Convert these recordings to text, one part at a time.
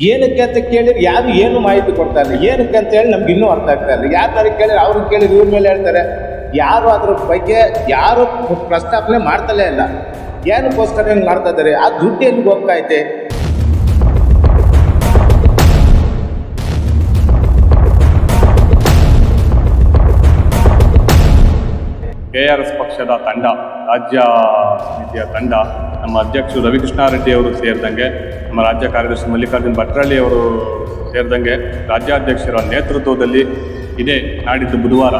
ಏನಕ್ಕೆ ಅಂತ ಕೇಳಿದ್ರೆ ಯಾರು ಏನು ಮಾಹಿತಿ ಕೊಡ್ತಾ ಇಲ್ಲ. ಏನಕ್ಕೆ ಅಂತ ಹೇಳಿ ನಮ್ಗೆ ಇನ್ನೂ ಅರ್ಥ ಆಗ್ತಾ ಇಲ್ಲ. ಯಾರು ಕೇಳಿದ್ರೆ ಅವ್ರಿಗೆ ಕೇಳಿದ್ರೆ ಇವ್ರ ಮೇಲೆ ಹೇಳ್ತಾರೆ. ಯಾರು ಅದ್ರ ಬಗ್ಗೆ ಯಾರು ಪ್ರಸ್ತಾಪನೆ ಮಾಡ್ತಲೇ ಇಲ್ಲ. ಏನಕ್ಕೋಸ್ಕರ ಏನು ಮಾಡ್ತಾ ಇದ್ದಾರೆ? ಆ ದುಡ್ಡು ಎಲ್ಲಿಗೆ ಹೋಗ್ತಾ ಐತೆ ಕೆ ಆರ್ ಎಸ್ ಪಕ್ಷದ ತಂಡ, ರಾಜ್ಯ ಸಮಿತಿಯ ತಂಡ, ನಮ್ಮ ಅಧ್ಯಕ್ಷರು ರವಿಕೃಷ್ಣಾರೆಡ್ಡಿ ಅವರು ಸೇರಿದಂಗೆ ನಮ್ಮ ರಾಜ್ಯ ಕಾರ್ಯದರ್ಶಿ ಮಲ್ಲಿಕಾರ್ಜುನ್ ಭಟ್ರಳ್ಳಿ ಅವರು ಸೇರಿದಂಗೆ ರಾಜ್ಯಾಧ್ಯಕ್ಷರ ನೇತೃತ್ವದಲ್ಲಿ ಇದೇ ನಾಡಿದ್ದು ಬುಧವಾರ.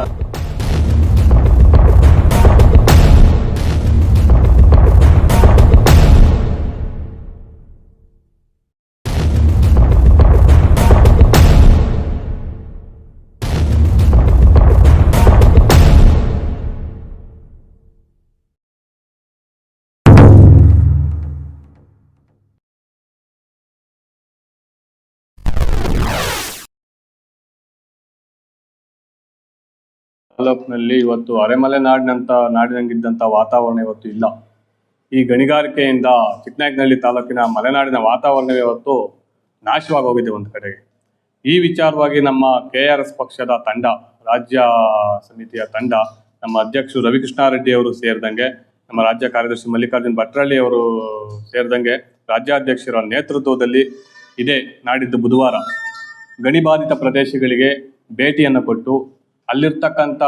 ತಾಲೂಕಿನಲ್ಲಿ ಇವತ್ತು ಅರೆಮಲೆನಾಡಿನಂತ ನಾಡಿನಂಗಿದ್ದಂಥ ವಾತಾವರಣ ಇವತ್ತು ಇಲ್ಲ. ಈ ಗಣಿಗಾರಿಕೆಯಿಂದ ಚಿಕ್ಕನಾಯಕನಹಳ್ಳಿ ತಾಲೂಕಿನ ಮಲೆನಾಡಿನ ವಾತಾವರಣವೇ ಇವತ್ತು ನಾಶವಾಗಿ ಹೋಗಿದೆ ಒಂದು ಕಡೆಗೆ. ಈ ವಿಚಾರವಾಗಿ ನಮ್ಮ ಕೆ ಆರ್ ಎಸ್ ಪಕ್ಷದ ತಂಡ, ರಾಜ್ಯ ಸಮಿತಿಯ ತಂಡ, ನಮ್ಮ ಅಧ್ಯಕ್ಷರು ರವಿಕೃಷ್ಣಾರೆಡ್ಡಿ ಅವರು ಸೇರಿದಂಗೆ, ನಮ್ಮ ರಾಜ್ಯ ಕಾರ್ಯದರ್ಶಿ ಮಲ್ಲಿಕಾರ್ಜುನ್ ಭಟ್ರಳ್ಳಿ ಅವರು ಸೇರಿದಂಗೆ ರಾಜ್ಯಾಧ್ಯಕ್ಷರ ನೇತೃತ್ವದಲ್ಲಿ ಇದೇ ನಾಡಿದ್ದು ಬುಧವಾರ. ಗಣಿಬಾಧಿತ ಪ್ರದೇಶಗಳಿಗೆ ಭೇಟಿಯನ್ನು ಕೊಟ್ಟು ಅಲ್ಲಿರ್ತಕ್ಕಂಥ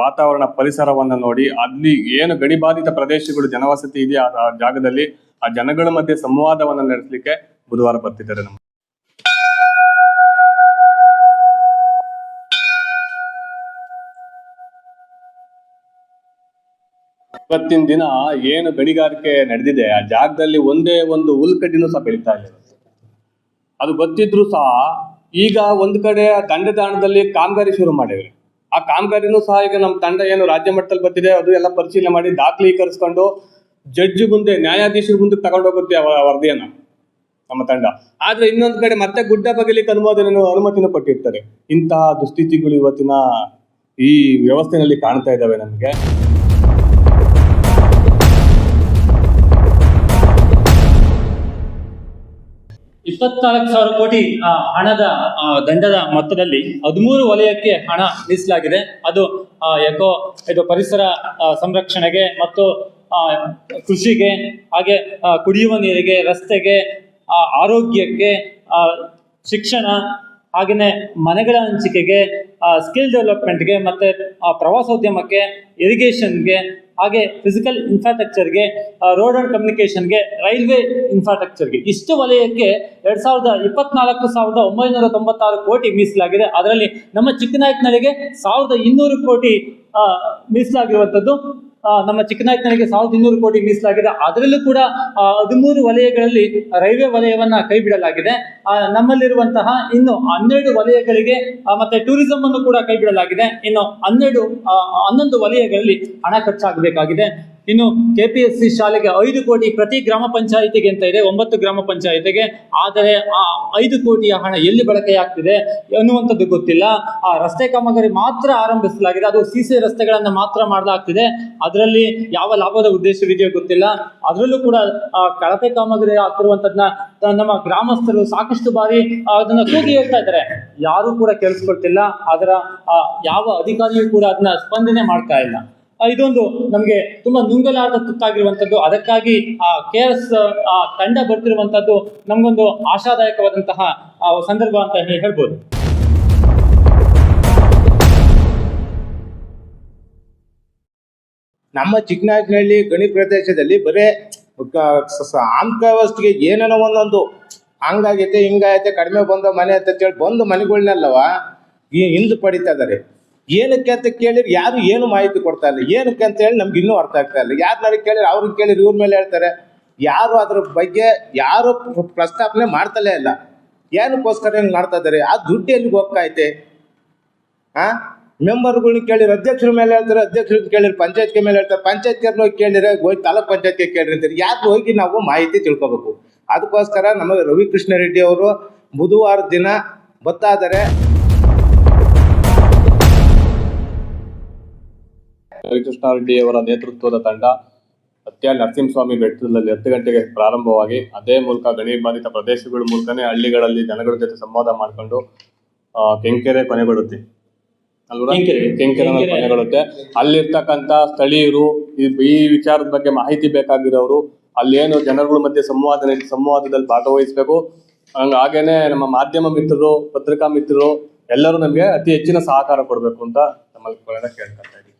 ವಾತಾವರಣ ಪರಿಸರವನ್ನು ನೋಡಿ, ಅಲ್ಲಿ ಏನು ಗಣಿಬಾಧಿತ ಪ್ರದೇಶಗಳು ಜನವಸತಿ ಇದೆ ಆ ಜಾಗದಲ್ಲಿ, ಆ ಜನಗಳ ಮಧ್ಯೆ ಸಂವಾದವನ್ನು ನಡೆಸಲಿಕ್ಕೆ ಬುಧವಾರ ಬರ್ತಿದ್ದಾರೆ ನಮ್ಮ ಇವತ್ತಿನ ದಿನ ಏನು ಗಣಿಗಾರಿಕೆ ನಡೆದಿದೆ, ಆ ಜಾಗದಲ್ಲಿ ಒಂದೇ ಒಂದು ಹುಲ್ಕಡ್ಡಿನೂ ಸಹ ಬೆಳೀತಾ ಇಲ್ಲ ಅದು ಗೊತ್ತಿದ್ರು ಸಹ ಈಗ ಒಂದು ಕಡೆ ದಂಡದಾಣದಲ್ಲಿ ಕಾಮಗಾರಿ ಶುರು ಮಾಡಿವ್ರಿ ಆ ಕಾಮಗಾರಿನೂ ಸಹ ಈಗ ನಮ್ಮ ತಂಡ ಏನು ರಾಜ್ಯ ಮಟ್ಟದಲ್ಲಿ ಬರ್ತಿದೆ, ಅದು ಎಲ್ಲ ಪರಿಶೀಲನೆ ಮಾಡಿ ದಾಖಲೀಕರಿಸ್ಕೊಂಡು ಜಡ್ಜ್ ಮುಂದೆ, ನ್ಯಾಯಾಧೀಶರ ಮುಂದೆ ತಗೊಂಡೋಗುತ್ತೆ ಹೋಗುತ್ತೆ ವರದಿಯನ್ನ ನಮ್ಮ ತಂಡ. ಆದ್ರೆ ಇನ್ನೊಂದು ಕಡೆ ಮತ್ತೆ ಗುಡ್ಡ ಬಗಲಿಕ್ಕೆ ಅನುಮೋದನೆ ಅನುಮತಿನ ಕೊಟ್ಟಿರ್ತಾರೆ. ಇಂತಹ ದುಸ್ಥಿತಿಗಳು ಇವತ್ತಿನ ಈ ವ್ಯವಸ್ಥೆನಲ್ಲಿ ಕಾಣ್ತಾ ಇದ್ದಾವೆ ನಮಗೆ. ಇಪ್ಪತ್ನಾಲ್ಕು ಸಾವಿರ ಕೋಟಿ ಹಣದ ದಂಡದ ಮೊತ್ತದಲ್ಲಿ ಹದಿಮೂರು ವಲಯಕ್ಕೆ ಹಣ ಮೀಸಲಾಗಿದೆ. ಅದು ಎಕೋ ಇದು ಪರಿಸರ ಸಂರಕ್ಷಣೆಗೆ ಮತ್ತು ಕೃಷಿಗೆ, ಹಾಗೆ ಕುಡಿಯುವ ನೀರಿಗೆ, ರಸ್ತೆಗೆ ಆರೋಗ್ಯಕ್ಕೆ ಶಿಕ್ಷಣ ಹಾಗೆಯೇ ಮನೆಗಳ ಹಂಚಿಕೆಗೆ ಸ್ಕಿಲ್ ಡೆವಲಪ್ಮೆಂಟ್ಗೆ ಮತ್ತು ಪ್ರವಾಸೋದ್ಯಮಕ್ಕೆ, ಇರಿಗೇಷನ್ಗೆ ಹಾಗೆ ಫಿಸಿಕಲ್ ಇನ್ಫ್ರಾಸ್ಟ್ರಕ್ಚರ್ಗೆ ರೋಡ್ ಅಂಡ್ ಕಮ್ಯುನಿಕೇಷನ್ಗೆ ರೈಲ್ವೆ ಇನ್ಫ್ರಾಸ್ಟ್ರಕ್ಚರ್ಗೆ ಇಷ್ಟು ವಲಯಕ್ಕೆ ಎರಡು ಸಾವಿರದ ಇಪ್ಪತ್ನಾಲ್ಕು, ಸಾವಿರದ ಒಂಬೈನೂರ ತೊಂಬತ್ತಾರು ಕೋಟಿ ಮೀಸಲಾಗಿದೆ. ಅದರಲ್ಲಿ ನಮ್ಮ ಚಿಕ್ಕನಾಯಕನಹಳ್ಳಿಗೆ ಸಾವಿರದ ಇನ್ನೂರು ಕೋಟಿ ಮೀಸಲಾಗಿರುವಂಥದ್ದು. ನಮ್ಮ ಚಿಕ್ಕನಾಯಕನಹಳ್ಳಿಗೆ ಸಾವಿರದ ಇನ್ನೂರು ಕೋಟಿ ಮೀಸಲಾಗಿದೆ. ಅದರಲ್ಲೂ ಕೂಡ ಹದಿಮೂರು ವಲಯಗಳಲ್ಲಿ ರೈಲ್ವೆ ವಲಯವನ್ನ ಕೈ ಬಿಡಲಾಗಿದೆ. ನಮ್ಮಲ್ಲಿರುವಂತಹ ಇನ್ನು ಹನ್ನೆರಡು ವಲಯಗಳಿಗೆ ಮತ್ತೆ ಟೂರಿಸಂ ಅನ್ನು ಕೂಡ ಕೈ ಬಿಡಲಾಗಿದೆ. ಇನ್ನು ಹನ್ನೆರಡು ಹನ್ನೊಂದು ವಲಯಗಳಲ್ಲಿ ಹಣ ಖರ್ಚಾಗಬೇಕಾಗಿದೆ. ಇನ್ನು ಕೆ ಪಿ ಎಸ್ ಸಿ ಶಾಲೆಗೆ ಐದು ಕೋಟಿ ಪ್ರತಿ ಗ್ರಾಮ ಪಂಚಾಯಿತಿಗೆ ಅಂತ ಇದೆ, ಒಂಬತ್ತು ಗ್ರಾಮ ಪಂಚಾಯಿತಿಗೆ. ಆದರೆ ಆ ಐದು ಕೋಟಿಯ ಹಣ ಎಲ್ಲಿ ಬಳಕೆಯಾಗ್ತಿದೆ ಅನ್ನುವಂಥದ್ದು ಗೊತ್ತಿಲ್ಲ. ಆ ರಸ್ತೆ ಕಾಮಗಾರಿ ಮಾತ್ರ ಆರಂಭಿಸಲಾಗಿದೆ. ಅದು ಸಿ ಸಿ ರಸ್ತೆಗಳನ್ನು ಮಾತ್ರ ಮಾಡಲಾಗ್ತಿದೆ. ಅದರಲ್ಲಿ ಯಾವ ಲಾಭದ ಉದ್ದೇಶವಿದೆಯೋ ಗೊತ್ತಿಲ್ಲ. ಅದರಲ್ಲೂ ಕೂಡ ಕಳಪೆ ಕಾಮಗಾರಿ ಆಗ್ತಿರುವಂಥದ್ನ ನಮ್ಮ ಗ್ರಾಮಸ್ಥರು ಸಾಕಷ್ಟು ಬಾರಿ ಅದನ್ನ ಕೂಗಿ ಹೇಳ್ತಾ ಇದ್ದಾರೆ. ಯಾರು ಕೂಡ ಕೇಳಿಸ್ಕೊಳ್ತಿಲ್ಲ. ಅದರ ಯಾವ ಅಧಿಕಾರಿಯೂ ಕೂಡ ಅದನ್ನ ಸ್ಪಂದನೆ ಮಾಡ್ತಾ ಇಲ್ಲ. ಇದೊಂದು ನಮಗೆ ತುಂಬಾ ನುಂಗಲಾರದ ತುತ್ತಾಗಿರುವಂಥದ್ದು. ಅದಕ್ಕಾಗಿ ಆ ಕೆ ಆರ್ ಎಸ್, ಆ ತಂಡ ಬರ್ತಿರುವಂತದ್ದು ನಮಗೊಂದು ಆಶಾದಾಯಕವಾದಂತಹ ಸಂದರ್ಭ ಅಂತ ಹೇಳಿ ಹೇಳ್ಬೋದು. ನಮ್ಮ ಚಿಕ್ಕನಾಯಕನಹಳ್ಳಿ ಗಣಿ ಪ್ರದೇಶದಲ್ಲಿ ಬರೇ ವ್ಯವಸ್ಥೆಗೆ ಏನೇನೋ ಒಂದೊಂದು ಹಂಗಾಗೈತೆ, ಹಿಂಗಾಗೈತೆ, ಕಡಿಮೆ ಬಂದ ಮನೆ ಅಂತ ಹೇಳಿ ಬಂದು ಮನೆಗಳನ್ನೆಲ್ಲವ ಹಿಂದೆ ಪಡಿತಾ ಇದಾರೆ. ಏನಕ್ಕೆ ಅಂತ ಕೇಳಿದ್ರೆ ಯಾರು ಏನು ಮಾಹಿತಿ ಕೊಡ್ತಾ ಇಲ್ಲ. ಏನಕ್ಕೆ ಅಂತ ಹೇಳಿ ನಮ್ಗೆ ಇನ್ನೂ ಅರ್ಥ ಆಗ್ತಾ ಇಲ್ಲ. ಯಾರನ್ನಾರು ಕೇಳಿದ್ರೆ ಅವ್ರಿಗೆ ಕೇಳಿದ್ರೆ, ಇವ್ರ ಮೇಲೆ ಹೇಳ್ತಾರೆ. ಯಾರು ಅದ್ರ ಬಗ್ಗೆ ಯಾರು ಪ್ರ- ಪ್ರಸ್ತಾಪನೆ ಮಾಡ್ತಲೇ ಇಲ್ಲ. ಏನಕ್ಕೋಸ್ಕರ ಹೆಂಗೆ ಮಾಡ್ತಾ ಇದ್ದಾರೆ? ಆ ದುಡ್ಡು ಎಲ್ಲಿಗೆ ಹೋಗ್ತಾ ಐತೆ ಆ? ಮೆಂಬರ್ಗಳನ್ನ ಕೇಳಿರ ಅಧ್ಯಕ್ಷರ ಮೇಲೆ ಹೇಳ್ತಾರೆ ಅಧ್ಯಕ್ಷರನ್ನ ಕೇಳಿರಿ ಪಂಚಾಯತ್ಗೆ ಮೇಲೆ ಹೇಳ್ತಾರೆ. ಪಂಚಾಯತ್ಗೆ ಕೇಳಿದ್ರೆ ಹೋಗಿ ತಾಲೂಕ್ ಪಂಚಾಯತ್ಗೆ ಕೇಳಿರಿ ಅಂತಾರೆ. ಯಾರು ಹೋಗಿ ನಾವು ಮಾಹಿತಿ ತಿಳ್ಕೊಬೇಕು. ಅದಕ್ಕೋಸ್ಕರ ನಮಗೆ ರವಿಕೃಷ್ಣ ರೆಡ್ಡಿ ಅವರು ಬುಧವಾರ ದಿನ ಬರ್ತಾ ಅವರ ನೇತೃತ್ವದ ತಂಡ ಸತ್ಯ ನರಸಿಂಹಸ್ವಾಮಿ ಬೆಟ್ಟದಲ್ಲಿ ಹತ್ತು ಗಂಟೆಗೆ ಪ್ರಾರಂಭವಾಗಿ ಅದೇ ಮೂಲಕ ಗಣಿ ಬಾಧಿತ ಪ್ರದೇಶಗಳ ಮೂಲಕನೇ ಹಳ್ಳಿಗಳಲ್ಲಿ ಜನಗಳ ಜೊತೆ ಸಂವಾದ ಮಾಡ್ಕೊಂಡು ಕೆಂಕೆರೆ ಕೊನೆಗೊಳ್ಳುತ್ತೆ. ಅಲ್ವಾ ಕೆಂಕೆರೆ. ಕೊನೆಗೊಳ್ಳುತ್ತೆ. ಅಲ್ಲಿರ್ತಕ್ಕಂಥ ಸ್ಥಳೀಯರು ಈ ವಿಚಾರದ ಬಗ್ಗೆ ಮಾಹಿತಿ ಬೇಕಾಗಿರೋರು ಅಲ್ಲೇನು ಜನಗಳ ಮಧ್ಯೆ ಸಂವಾದ ಸಂವಾದದಲ್ಲಿ ಭಾಗವಹಿಸಬೇಕು. ಹಂಗ ಹಾಗೇನೆ ನಮ್ಮ ಮಾಧ್ಯಮ ಮಿತ್ರರು ಪತ್ರಿಕಾ ಮಿತ್ರರು ಎಲ್ಲರೂ ನಮಗೆ ಅತಿ ಹೆಚ್ಚಿನ ಸಹಕಾರ ಕೊಡಬೇಕು ಅಂತ ನಮ್ಮಲ್ಲಿ ಕೇಳ್ಕೊತಾ ಇದ್ದೀವಿ.